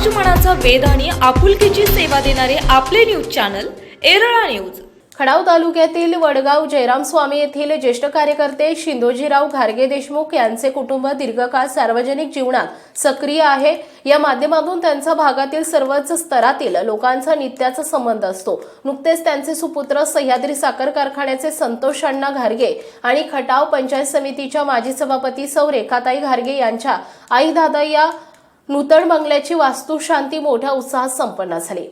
समाजमनाचा वेद आणि आपुलकीची सेवा देणारे आपले news channel Erala news. Khadav तालुक्यातील वडगाव जयराम स्वामी येथील ज्येष्ठ कार्यकर्ते शिंदोजीराव घारगे देशमुख यांचे कुटुंब दीर्घकाळ सार्वजनिक जीवनात सक्रिय आहे. या माध्यमातून त्यांचा भागातील सर्वच स्तरातील लोकांचा नित्याचा संबंध असतो. नुकतेच त्यांचे सुपुत्र सह्याद्री साखर कारखान्याचे संतोष अण्णा घारगे आणि खटाव पंचायत समितीच्या माजी सभापती सौ रेखाताई घारगे यांच्या आई दादा या नूतन बंगल्याची वास्तुशांती मोठ्या उत्साहात संपन्न झाली.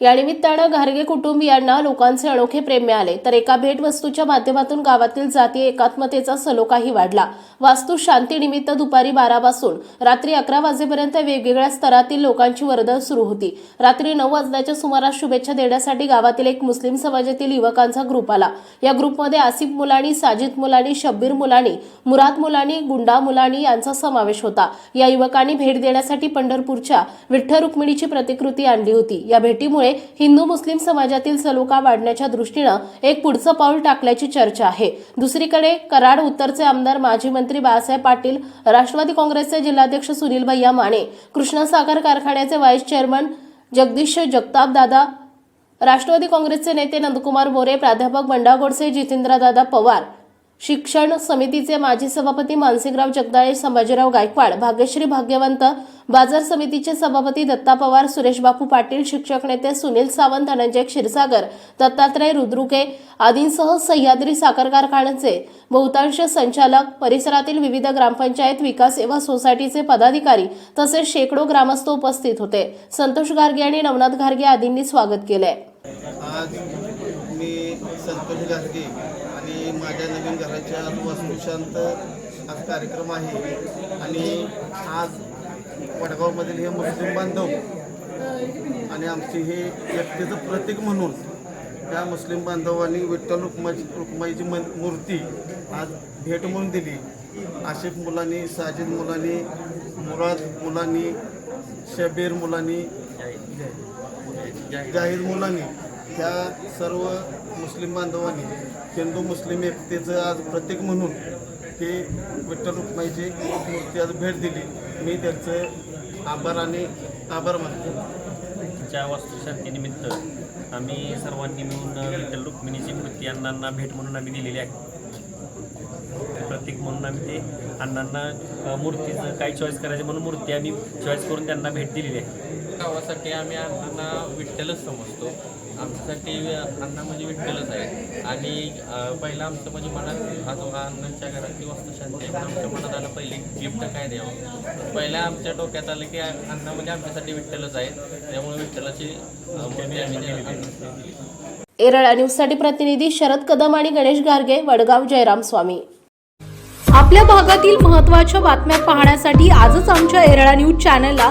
या निमित्तानं घारगे कुटुंबियांना लोकांचे अनोखे प्रेम मिळाले. तर एका भेटवस्तूच्या माध्यमातून गावातील जातीय एकात्मतेचा सलोखाही वाढला. वास्तू शांतीनिमित्त दुपारी दुपारी बारापासून रात्री अकरा वाजेपर्यंत वेगवेगळ्या स्तरातील लोकांची वर्दळ सुरू होती. रात्री नऊ वाजण्याच्या सुमारास शुभेच्छा देण्यासाठी गावातील एक मुस्लिम समाजातील युवकांचा ग्रुप आला. या ग्रुपमध्ये आसिफ मुलानी साजिद मुलानी शब्बीर मुलानी मुराद मुलानी गुंडा मुलानी यांचा समावेश होता. या युवकांनी भेट देण्यासाठी पंढरपूरच्या विठ्ठल रुक्मिणीची प्रतिकृती आणली होती. या भेटीमुळे हिंदू मुस्लिम समाजातील सलोखा वाढण्याच्या दृष्टीनं एक पुढचं पाऊल टाकल्याची चर्चा आहे. दुसरीकडे कराड उत्तरचे आमदार माजी मंत्री बाळासाहेब पाटील राष्ट्रवादी काँग्रेसचे जिल्हाध्यक्ष सुनील भैया माने कृष्णसागर कारखान्याचे व्हाईस चेअरमन जगदीश जगताप दादा राष्ट्रवादी काँग्रेसचे नेते नंदकुमार मोरे प्राध्यापक बंडा गोडसे जितेंद्रदादा पवार शिक्षण समितीचे माजी सभापती मानसिंगराव जगदाळे संभाजीराव गायकवाड भाग्यश्री भाग्यवंत बाजार समितीचे सभापती दत्ता पवार सुरेश बापू पाटील शिक्षक नेते सुनील सावंत धनंजय क्षीरसागर दत्तात्रय रुद्रुके आदींसह सह्याद्री साखर कारखान्याचे बहुतांश संचालक परिसरातील विविध ग्रामपंचायत विकास सेवा सोसायटीचे पदाधिकारी तसेच शेकडो ग्रामस्थ उपस्थित होते. संतोष गार्गे आणि नवनाथ गार्गे आदींनी स्वागत केले संतोष गाजगे आणि माझ्या नवीन घराच्या वस्तुशांत आज कार्यक्रम आहे. आणि आज वडगावमधील हे मुस्लिम बांधव आणि आमचे हे व्यक्तीचं प्रतीक म्हणून त्या मुस्लिम बांधवांनी विठ्ठल रुक्माची रुक्माईची मन मूर्ती आज भेट म्हणून दिली. आशिफ मुलांनी साजिद मुलांनी मुराद मुलांनी शबीर मुलांनी जाहीर मुलांनी. ह्या सर्व मुस्लिम बांधवांनी हिंदू मुस्लिम एकतेचं आज प्रतीक म्हणून ते विठ्ठल रुक्माईची मूर्ती आज भेट दिली. मी त्यांचं आभार आणि आभार मानतो. ज्या वास्तुशांतीनिमित्त आम्ही सर्वांनी मिळून विठ्ठल रुक्मिणीची मूर्ती अण्णांना भेट म्हणून आम्ही दिलेली आहे. प्रतीक म्हणून आम्ही ते अण्णांना मूर्तीचं काय चॉईस करायचं म्हणून मूर्ती आम्ही चॉईस करून त्यांना भेट दिलेली आहे. गावासाठी आम्ही अण्णांना विठ्ठलच समजतो. आमच्यासाठी अण्णा म्हणजे विठ्ठलच आहे आणि पहिलं आमचं म्हणजे मनात आज अण्णांच्या घरातली वास्तुशांती आहे म्हणून आमच्या मनात आलं पहिले गिफ्ट काय द्यावं? पहिल्या आमच्या डोक्यात आलं की अण्णा म्हणजे आमच्यासाठी विठ्ठलच आहे त्यामुळे विठ्ठलाची मूर्ती आम्ही त्या एरळा न्यूजसाठी प्रतिनिधी शरद कदम आणि गणेश गार्गे वडगाव जयराम स्वामी. आपल्या भागातील महत्त्वाच्या बातम्या पाहण्यासाठी आजच आमच्या एरळा न्यूज चॅनलला